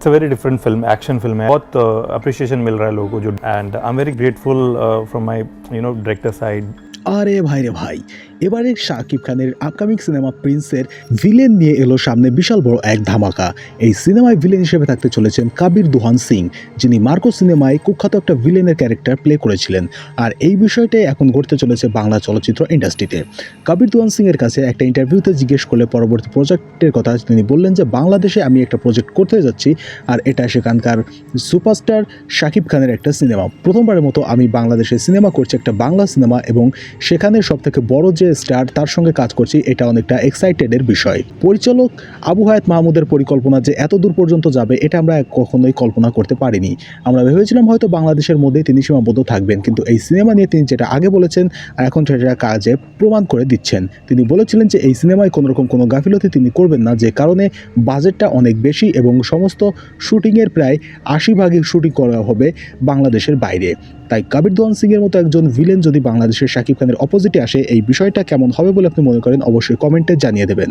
It's a very different film action film है बहुत appreciation मिल रहा है लोगों को जो and I am very grateful from my you know director side আরে ভাই রে ভাই, এবারে শাকিব খানের আপকামিং সিনেমা প্রিন্সের ভিলেন নিয়ে এলো সামনে বিশাল বড় এক ধামাকা। এই সিনেমায় ভিলেন হিসেবে থাকতে চলেছেন কাবির দুহান সিং, যিনি মার্কো সিনেমায় কুখ্যাত একটা ভিলেনের ক্যারেক্টার প্লে করেছিলেন। আর এই বিষয়টাই এখন ঘটতে চলেছে বাংলা চলচ্চিত্র ইন্ডাস্ট্রিতে কাবির দুহান সিংয়ের কাছে একটা ইন্টারভিউতে জিজ্ঞেস করলে পরবর্তী প্রজেক্টের কথা তিনি বললেন যে, বাংলাদেশে আমি একটা প্রজেক্ট করতে যাচ্ছি, আর এটা সেখানকার সুপারস্টার শাকিব খানের একটা সিনেমা প্রথমবারের মতো আমি বাংলাদেশে সিনেমা করছি একটা বাংলা সিনেমা এবং সেখানে সব থেকে বড় যে স্টার তার সঙ্গে কাজ করছি, এটা অনেকটা এক্সাইটেডের বিষয়। পরিচালক আবু হায়াত মাহমুদের পরিকল্পনা যে এত দূর পর্যন্ত যাবে, এটা আমরা কখনোই কল্পনা করতে পারিনি। আমরা ভেবেছিলাম হয়তো বাংলাদেশের মধ্যেই তিনি সীমাবদ্ধ থাকবেন, কিন্তু এই সিনেমা নিয়ে তিনি যেটা আগে বলেছেন, আর এখন সেটা কাজে প্রমাণ করে দিচ্ছেন। তিনি বলেছিলেন যে এই সিনেমায় কোনোরকম কোনো গাফিলতি তিনি করবেন না, যে কারণে বাজেটটা অনেক বেশি এবং সমস্ত শুটিংয়ের প্রায় আশি ভাগই শুটিং করা হবে বাংলাদেশের বাইরে। তাই কাবির দোয়ান সিং এর মতো একজন ভিলেন যদি বাংলাদেশের শাকিব খানের অপোজিটে আসে, এই বিষয়টা কেমন হবে বলে আপনি মনে করেন, অবশ্যই কমেন্টে জানিয়ে দেবেন।